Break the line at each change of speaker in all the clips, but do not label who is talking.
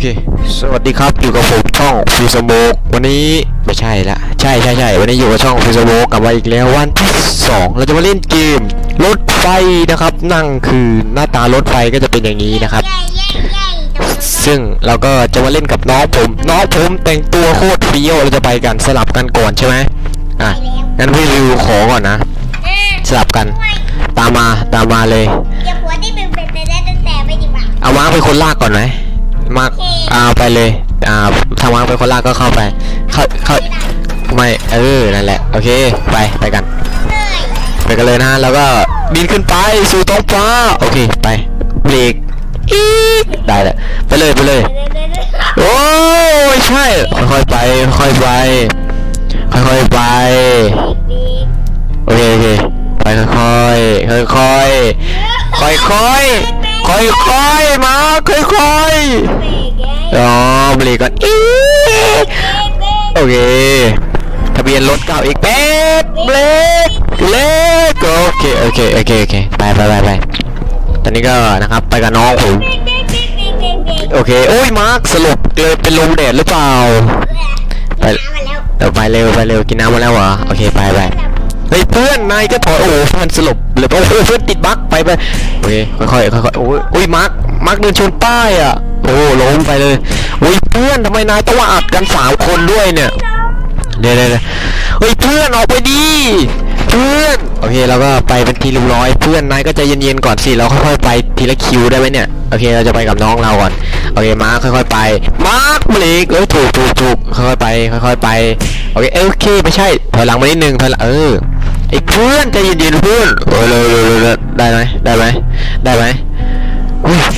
เค สวัสดีครับอยู่กับผมช่องฟิสโมกวันนี้ไม่ใช่ละใช่ใช่ใช่วันนี้อยู่กับช่องฟิสโมกกลับมาอีกแล้ววันที่สองเราจะมาเล่นเกมรถไฟนะครับ นั่งคือหน้าตารถไฟก็จะเป็นอย่างนี้นะครับ ซึ่งเราก็จะมาเล่นกับน้องผม น้องผมแต่งตัวโคตรเฟี้ยวเราจะไปกันสลับกันก่อนใช่ไหมอะงั้นพี่ริวขอก่อนนะสลับกัน ตามมาตามมาเลย
เก็บหัวที่เป็นเป็นไปได้ตั้งแต่ไม่ดีกว่า
เอามาร์คเป็นคนลากก่อนไหม มาร์ค
โอเค
เอาไปเลย อ่าถ้ามาร์คเป็นคนลากก็เข้าไป เข้าเข้าไม่เออนั่นแหละโอเคไปไปกัน ไปกันเลยนะแล้วก็บินขึ้นไปสู่ท้องฟ้าโอเคไปเบรกอีกได้แหละไปเลยไปเลยโอ้ยใช่ค่อยๆไปค่อยๆไปค่อยๆไปโอเคโอเคไปค่อยๆค่อยๆค่อยๆ ค่อยๆมาค่อยๆอ๋อเบรกก่อนอีโอเคทะเบียนรถเก่าอีกเบรกเบรกเบรกโอเคโอเคโอเคโอเคไปไปไปไปตอนนี้ก็นะครับไปกับน้องผมโอเคโอ้ยมาร์คสรุปเลยเป็นลมแดดหรือเปล่าไปเดี๋ยวไปเร็วไปเร็วกินน้ำมาแล้วเหรอโอเคไปไปเฮ้ยเพื่อนนายก็ถอยโอ้โหเพื่อนสลบ เลยโอ้โหเพื่อนติดบั๊กไปไปโอเคค่อยๆค่อยๆโอ้ยโอ้ยมาร์คมาร์คเดินชนป้ายอะโอ้โหล้มไปเลยโอ้ยเพื่อนทำไมนายต้องมาอัดกันสามคนด้วยเนี่ยเดี๋ยวเดี๋ยวเฮ้ยเพื่อนออกไปดีเพื่อนโอเคเราก็ไปเป็นทีเรียบร้อยเพื่อนนายก็ใจเย็นๆก่อนสิเราค่อยๆไปทีละคิวได้ไหมเนี่ยโอเคเราจะไปกับน้องเราก่อนโอเคมาค่อยๆไปมาร์คเบรกเอ้ยถูกถูกถูกค่อยๆไปค่อยๆไปโอเคเอ้ยโอเคไม่ใช่ถอยหลังมานิดนึงถอยหลังเออ ไอ้เพื่อนใจเย็นๆเพื่อนเออเร็วเร็วเร็วเร็วได้ไหมได้ไหมได้ไหม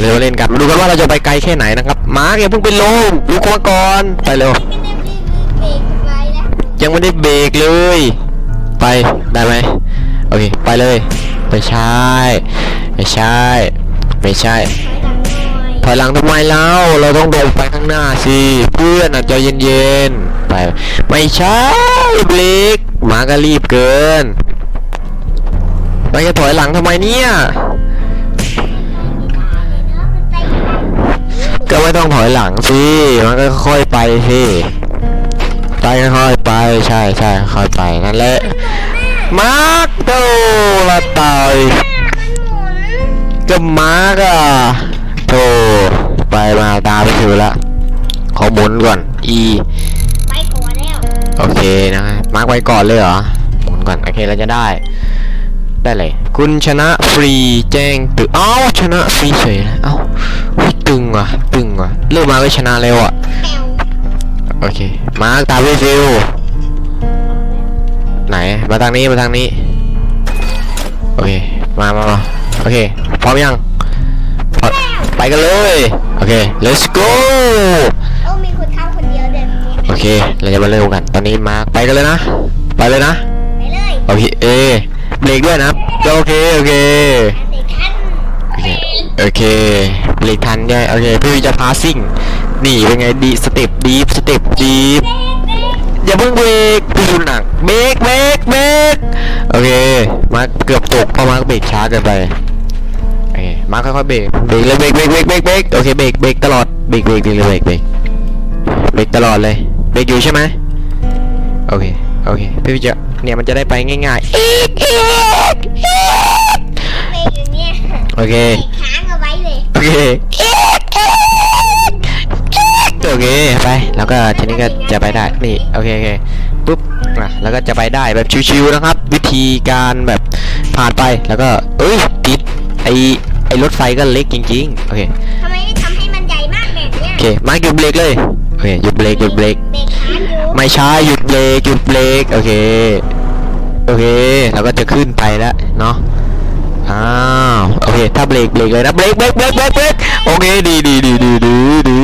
เร็วเล่นกันมาดูกันว่าเราจะไปไกลแค่ไหนนะครับมาร์คอย่าเพิ่งไปลงลุกมาก่อนไปเร็วยังไม่ได้เบรกเลย ไปได้ไหมโอเคไปเลยไม่ใช่ไม่ใช่ไม่ใช่ถอยหลังทำไมเล่าเราต้องเดินไปข้างหน้าสิเพื่อนอะใจเย็นๆไปไม่ใช่เบรก หมาก็รีบเกินไปจะถอยหลังทำไมเนี่ยก็ไม่ต้องถอยหลังสิมันก็ค่อยๆไปสิไปค่อยๆไปใช่ใช่ค่อยไปนั่นแหละมาร์กโตละตายก็มาร์กอะโธ่ไปมาตามไปถือละขอหมุนก่อน E
ไปก่อนแล้ว
โอเคนะ มาร์กไว้ก่อนเลยเหรอ หมุนก่อน โอเคเราจะได้ ได้เลย คุณชนะฟรีแจ้งตึเอ้าชนะฟรีเฉยนะเอ้าอุ๊ยตึงว่ะ ตึงว่ะ เริ่มมาก็ชนะแล้วอะ
แปว
โอเค มาร์กตามพี่ฟิวไหน มาทางนี้ มาทางนี้ โอเค มามามาโอเค พร้อมยังพร้อมไปกันเลย โอเค let's go
อเค เรา
จะมาเริ่มกัน ตอนนี้มาร์คไปกันเลยนะ ไปเลยนะ
ไปเลย
โอเคเอเบรกด้วยนะครับโอเคโอเค
สิท่าน
โอเคโอเคเบรกทันด้วยโอเคพี่จะพาซิ่งนี่เป็นไงดีสเต็ปดีสเต็ปดีอย่าเพิ่งเบรกพี่ดูหนักเบรกเบรกเบรกโอเคมาเกือบตกเพราะมาเบรกช้าเกินไปโอเคมาค่อยๆเบรกเบรกเลยเบรกเบรกเบรกเบรกเบรกโอเคเบรกเบรกตลอดเบรกเบรกเบรกเบรกเบรกเบรกตลอดเลย เบรกอยู่ใช่ไหมโอเคโอเคพี่จะเนี่ยมันจะได้ไปง่ายๆอีกอีกอีก
เบรกอยู่เนี่ย
โอเค
เบรกค้างเอาไว้เลย
โอเคโอเคไปแล้วก็ทีนี้ก็จะไปได้นี่โอเคโอเคปุ๊บอะแล้วก็จะไปได้แบบชิวๆนะครับ วิธีการแบบผ่านไปแล้วก็เอ้ยติดไอไอรถไฟก็เล็กจริงๆโอเค
ทำไมไม่ทำให้มันใหญ่มากแบบเนี้ย
โอเคมาหยุดเบรกเลยโอ เคหยุดเบรกหยุดเบรก
เบรกค้างอยู่
ไม่ช้าหยุดเบรกหยุดเบรกโอเคโอเคแล้วก็จะขึ้นไปแล้วเนาะอ้าวโอเคถ้าเบรกเบรกเลยนะเบรกเบรกเบรกเบรกเบรกโอเคดีดีดีดีดีดี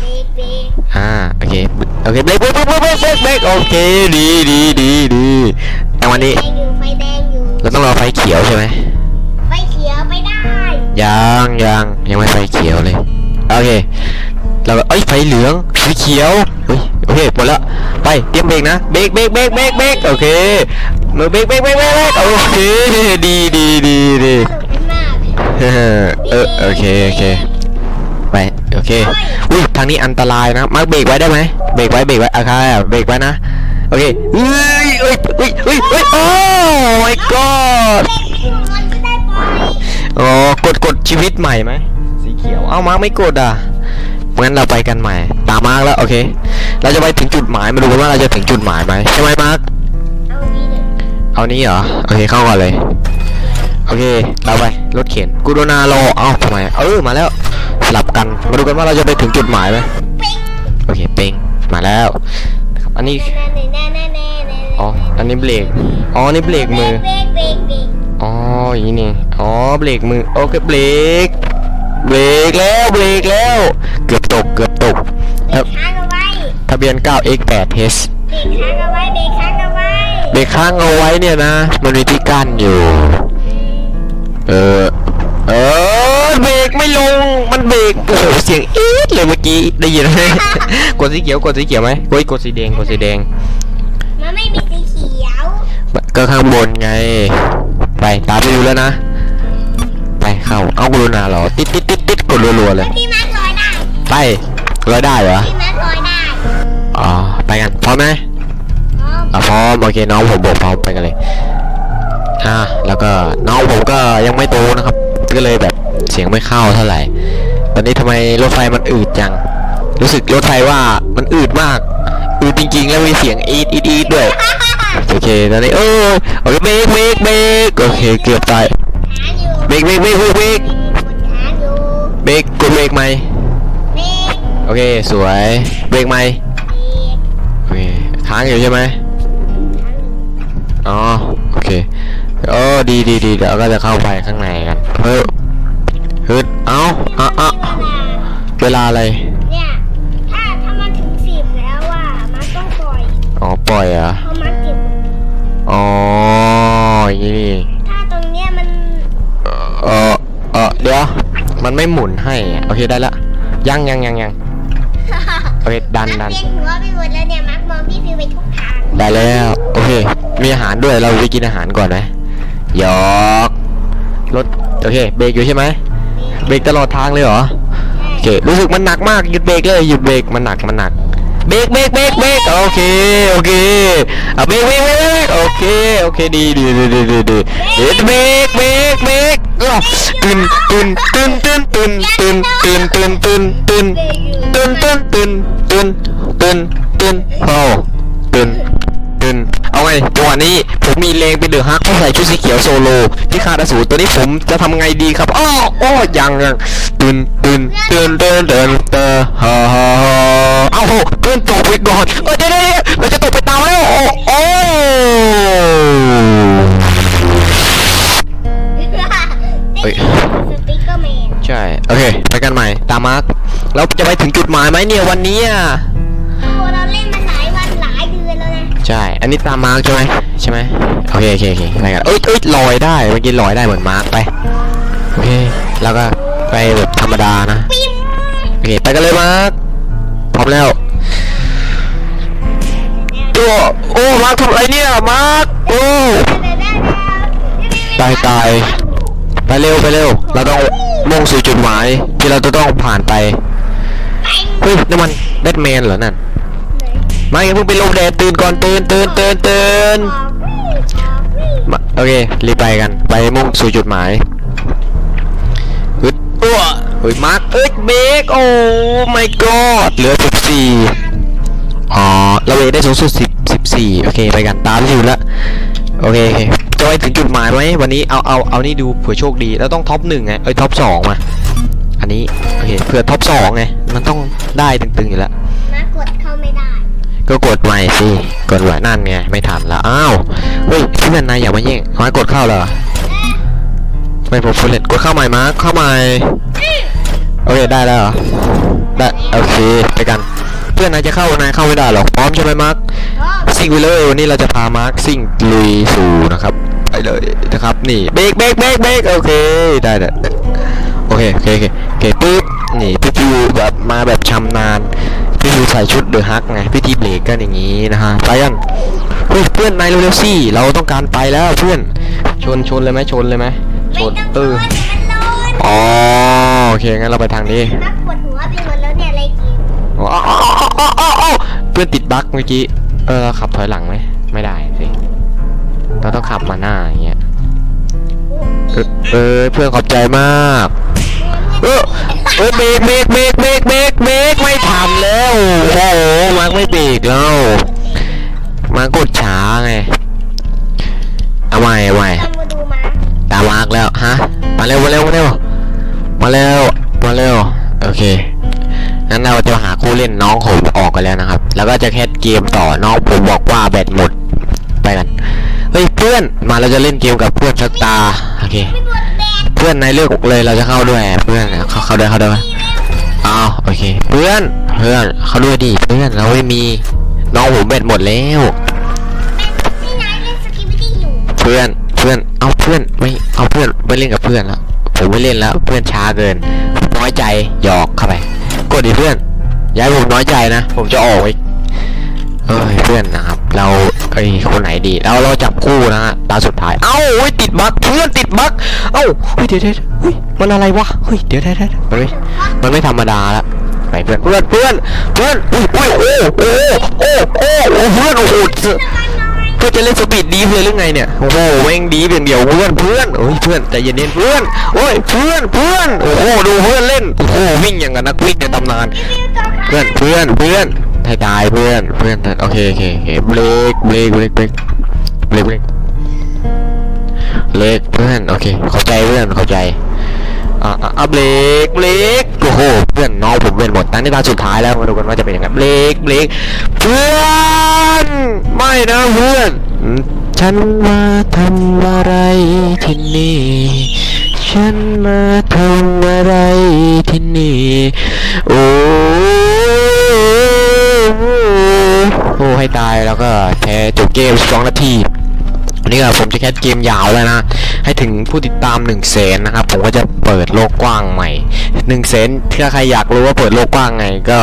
เบรกเบรก
อ่าโอเคโอเคเบรกเบรกเบรกเบรกเบรกเบรกโอเคดีดีดีดีแต่วันนี้
ไฟอยู่ไฟแดงอยู่
เราต้องรอไฟเขียวใช่ไหม
ไฟเขียวไปได้
ยังยังยังไม่ไฟเขียวเลยโอเค เราก็เอ้ยไฟเหลืองไฟเขียวเฮ้ยโอเคหมดแล้วไปเตรียมเบรกนะเบรกเบรกเบรกเบรกเบรกโอเคเบรกเบรกเบรกเบรกเบรกโอเคดีดีดีดีเออเออโอเคโอเคไปโอเคอุ้ยทางนี้อันตรายนะมารเบรกไว้ได้ไหมเบรกไว้เบรกไว้อเคเบรกไว้นะโอเคเฮ้ยเฮ้ยเฮ้ยเฮ้ยเฮ้ยโอ้ my god
เด็กที่มันจะได้ปล่อย
อ๋อกดกดชีวิตใหม่ไหมสีเขียวเอ้ามารไม่กดอะ งั้นเราไปกันใหม่ ตามมาร์คแล้วโอเค เราจะไปถึงจุดหมายมาดูกันว่าเราจะถึงจุดหมายไหมใช่ไหมมาร์ค
เอาดีเด็ก
เอานี้เหรอ โอเคเข้าก่อนเลย โอเค เราไปรถเข็นกูโดนารอเอ้าทำไม เออมาแล้วสลับกัน มาดูกันว่าเราจะไปถึงจุดหมายไหม
ปิ๊ง
โอเคเป้งมาแล้วนะครับอันนี้
แน่แน่แน่แน่แน่แน่
อ๋อ อันนี้เบรก อ๋อ นี่เบรกมือ
เบรกเบรกเบรก
อ๋ออย่างนี้นี่ อ๋อ เบรกมือ โอเค เบรก เบรกแล้วเบรกแล้ว เกือบตกเกือบตก
เบรกค้างเอาไว้
ทะเบียน 9x8h
เบรกค้างเอาไว้เบรกค้างเอาไว้
เบรกค้างเอาไว้เนี่ยนะ มันมีที่กั้นอยู่ เออเออเบรกไม่ลงมันเบรกโอ้โหเสียงอี๊ดเลยเมื่อกี้ได้ยินไหมกดสีเขียวกดสีเขียวไหมกดกดสีแดงกดสีแดง
มันไม่มีสีเขียว
ก็ข้างบนไง ไปตามไปดูแล้วนะไป เข้า เอากรุณาเหรอ ติดติดติดติดกดรัวๆเลย
พี่มาร์คลอยได้
ไปลอยได้เหรอ
พี่มาร์คลอยได้
อ๋อ ไปกัน พร้อมไหม
อ๋อ
อะพร้อม โอเค น้องผมบอกพร้อมไปกันเลย อ่า แล้วก็น้องผมก็ยังไม่โตนะครับ ก็เลยแบบเสียงไม่เข้าเท่าไหร่ ตอนนี้ทำไมรถไฟมันอืดจัง รู้สึกรถไฟว่ามันอืดมาก อืดจริงๆ แล้วมีเสียงอีดอีดอีดด้วย โอเคตอนนี้โอ้ยโอเคเบรกเบรกเบรกโอเคเกือบตาย
หาอยู่
เบรกเบรกเบรกเบรกเบรก
หาอยู่
เบรกกดเบรกไหม
เบรก
โอเคสวยเบรกไหม
เบรก
โอเคค้างอยู่ใช่ไหมอ๋อโอเคโอ้ดีดีดีเดี๋ยวก็จะเข้าไปข้างในกันเฮ้ยฮึดเอ้าอะอะเวลาอะไร
เนี่ยถ้าถ้ามันถึงสิบแล้วอะมันต้องปล่อย
อ๋อปล่อยอะ
มัน
ไม่หมุนให้อะโอเคได้ละยังยังยังยังโอเคดันดัน
เวียนหัวไปหมดแล้วเนี่ยมักมองพี่ฟิวไปทุกทาง
ได้แล้วโอเค มีอาหารด้วยเราไปกินอาหารก่อนไหมหยอกรถโอเคเบรกอยู่ใช่ไหมเบรกตลอดทางเลยเหรอโอเครู้สึกมันหนักมากหยุดเบรกเลยหยุดเบรกมันหนักมันหนัก เบรกเบรกเบรกเบรกโอเคโอเคเอาเบรกเบรกเบรกโอเคโอเคดีดีดีดีดีดีเดี๋ยวเบรกเบรกเบรกตึนตึนตึนตึนตึนตึนตึนตึนตึนตึนตึนตึนตึนตึนตึนตึนโอ้ตึน ตื่นเอาไงจังหวะนี้ผมมีเลงเป็นเดือฮักเพราใส่ชุดสีเขียวโซโลที่คาดสูรตัวนี้ผมจะทำไงดีครับอ้ออ้อยังยังตื่นตื่นตื่นตื่นตื่นเตอฮ่าฮ่าฮ่าเอ้าหเพื่อนตกไปก่อนเออเดี๋ยวเดี๋ยวเราจะตกไปตามแล้วโอ้โอเฮ้ยใช่ โอเค ไปกันใหม่ ตามมาร์คเราจะไปถึงจุดหมายไหมเนี่ยวันนี้อะ ใช่ อันนี้ตามมาร์กใช่ไหมใช่ไหมโอเคโอเคโอเคไปกันเอ้ยเอ้ยลอยได้เมื่อกี้ลอยได้เหมือนมาร์กไปโอเคแล้วก็ไปแบบธรรมดานะโอเคไปกันเลยมาร์กพร้อมแล้วตัวโอ้มาร์กทำอะไรเนี่ยมาร์กโอ้ตายตายไปเร็วไปเร็ว เราต้องมุ่งสู่จุดหมายที่เราจะต้องผ่านไปเฮ้ยนี่มันแบทแมนเหรอนั่น ไม่เพิ่งไปลงแดดตื่นก่อนตื่นตื่นตื่นตื่นมาโอเครีบไปกันไปมุ่งสู่จุดหมายฮึดอ้วเฮ้ยมาร์คเอ้ยเบรกโอ้ my god เหลือ 14อ๋อเราเบรกได้สูงสุด10 14โอเคไปกันตามที่อยู่แล้วโอเคโอเคจะไปถึงจุดหมายไหมวันนี้เอาเอาเอานี่ดูเผื่อโชคดีแล้วต้องท็อปหนึ่งไงเอ้ยท็อปสองมาอันนี้โอเคเผื่อท็อปสองไงมันต้องได้ตึงๆอยู่แล้ว
มากดเข้าไม่ได้
ก็กดใหม่สิกดใหม่นั่นไงไม่ทันละอ้าวเฮ้ยพี่แมนนายอย่ามาแย่งมากดเข้าเหรอไม่ผมฟูลเลตกดเข้าใหม่มาเข้าใหม่โอเคได้แล้วเหรอได้โอเคไปกัน เพื่อนนายจะเข้านายเข้าไม่ได้หรอกพร้อมใช่ไหมมาร์คซิ่งไปเลยวันนี้เราจะพามาร์คซิ่งลุยสู่นะครับไปเลยนะครับนี่เบรกเบรกเบรกเบรกโอเคได้ได้โอเคโอเคโอเคโอเคปึ๊บนี่พี่พิวแบบมาแบบชำนาญ พี่พิวใส่ชุดเดอะฮักไงพี่ทีเบรกกันอย่างนี้นะฮะไปกันเฮ้ยเพื่อนนายเร็วๆสิเราต้องการไปแล้วเพื่อนชนชนเลยไหมชนเลยไหมช
ไม่
น
ต้อง
เออ
มันร้อน
อ๋อโอเคงั้นเราไปทางนี้
นักปวดหัวไปหมด
อ้าวอ้าวอ้าวอ้าวอ้าวเพื่อนติดบั๊กเมื่อกี้เออขับถอยหลังไหมไม่ได้สิเราต้องขับมาหน้าอย่างเงี้ยเออเออเพื่อนขอบใจมาก เออ เออเบรกเบรกเบรกเบรกเบรกเบรกไม่ทันแล้วโอ้โหมาร์กไม่เบรกแล้วมาร์กกดช้าไงเอาใหม่เอาใหม่
ต้องมาดูมา
ตามมาร์กแล้วฮะมาเร็วมาเร็วมาเร็วมาเร็วมาเร็วโอเคงั้นเราจะหาคู่เล่นน้องผมออกกันแล้วนะครับ แล้วก็จะแคสเกมต่อน้องผมบอกว่าแบตหมดไปกันเฮ้ยเพื่อนมาเราจะเล่นเกมกับเพื่อนสักตาโอเค
ไม่บดแบก
เพื่อนนายเลือกเลยเราจะเข้าด้วยเพื่อนเข้าเข้าด้วยเข้าด้วยอ้าวโอเค เพื่อนเพื่อนเข้าด้วยดิเพื่อนเราไม่มีน้องผมเบ็ดหมดแล้ว
เป็นนี่นายเล่นสกิปปี้อยู่
เพื่อนเพื่อนเอาเพื่อนไม่เอาเพื่อนไม่เล่นกับเพื่อนแล้วผมไม่เล่นแล้วเพื่อนช้าเกินน้อยใจหยอกเข้าไปกดดิเพื่อนอย้ายผมน้อยใจนะ ผมจะออกอีก เอ้ยเพื่อนนะครับ เราเอ้คนไหนดีเราเราจับคู่นะฮะตาสุดท้าย เอ้าเฮ้ยติดบั๊กเพื่อนติดบั๊กเอ้าเฮ้ยเดี๋ยวเดี๋ยวเฮ้ยมันอะไรวะเฮ้ยเดี๋ยวเดี๋ยวเดี๋ยวมันไม่มันไม่ธรรมดาละไปเพื่อนเพื่อนเพื่อนเพื่อนอุ้ยอุ้ยโอ้โอ้โอ้โอ้โอ้เพื่อนโอ้โหเพื่อนจะเล่นสปีดดีฟเลยหรือไงเนี่ยโอ้โหแม่งดีอย่างเดียวเพื่อนเพื่อนเอ้ยเพื่อนใจเย็นเพื่อนโอ้ยเพื่อนเพื่อนโอ้โหดูเพื่อนเล่นโอ้โหวิ่งอย่างกับนักวิ่งในตำนาน เพื่อนเพื่อนเพื่อน ให้ตายเพื่อนเพื่อนโอเคโอเคโอเคเบรกเบรกเบรกเบรกเบรกเบรกเบรกเพื่อนโอเคเข้าใจเพื่อนเข้าใจอ่าอ่าเบรกเบรกโอ้โหเพื่อนน้องผมเป็นหมดตั้งที่ตาสุดท้ายแล้วมาดูกันว่าจะเป็นยังไงเบรกเบรกเพื่อนไม่นะเพื่อนฉันมาทำอะไรที่นี่ฉันมาทำอะไรที่นี่โอ้ โอ้ให้ตายแล้วก็แพ้จบเกมสองนาทีวันนี้ก็ผมจะแคสเกมยาวแล้วนะ ให้ถึงผู้ติดตาม1นึ่งแสนนะครับ ผมก็จะเปิดโลกกว้างใหม่1นึ่งแสนถ้าใครอยากรู้ว่าเปิดโลกกว้างไงก็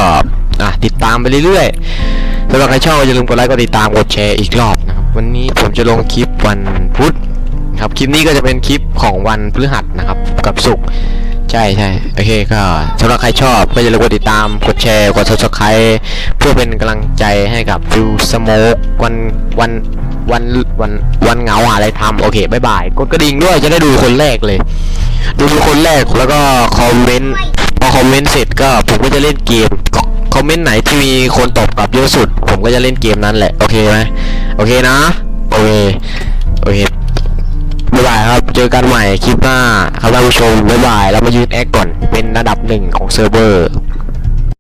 อะติดตามไปเรื่อยๆสำหรับใครชอบอย่าลืมกดไลค์กดติดตามกดแชร์อีกรอบนะครับ วันนี้ผมจะลงคลิปวันพุธครับคลิปนี้ก็จะเป็นคลิปของวันพฤหัสนะครับกับศุกร์ ใช่ใช่โอเคก็สำหรับใครชอบก็อย่าลืมกดติดตามกดแชร์กด subscribe เพื่อเป็นกำลังใจให้กับฟิวสโมกวันวันวันวันวันเหงาหาอะไรทำโอเคบายบายกดกระดิ่งด้วยจะได้ดูคนแรกเลย ดูเป็นคนแรกแล้วก็คอมเมนต์พอคอมเมนต์เสร็จก็ผมก็จะเล่นเกมคอมเมนต์ไหนที่มีคนตอบกลับเยอะสุด ผมก็จะเล่นเกมนั้นแหละ โอเคไหมโอเคนะ โอเค โอเค บ๊ายบายครับ เจอกันใหม่คลิปหน้า ครับท่านผู้ชมบ๊ายบายแล้วมายืนแอคก่อน เป็นระดับหนึ่งของเซิร์ฟเวอร์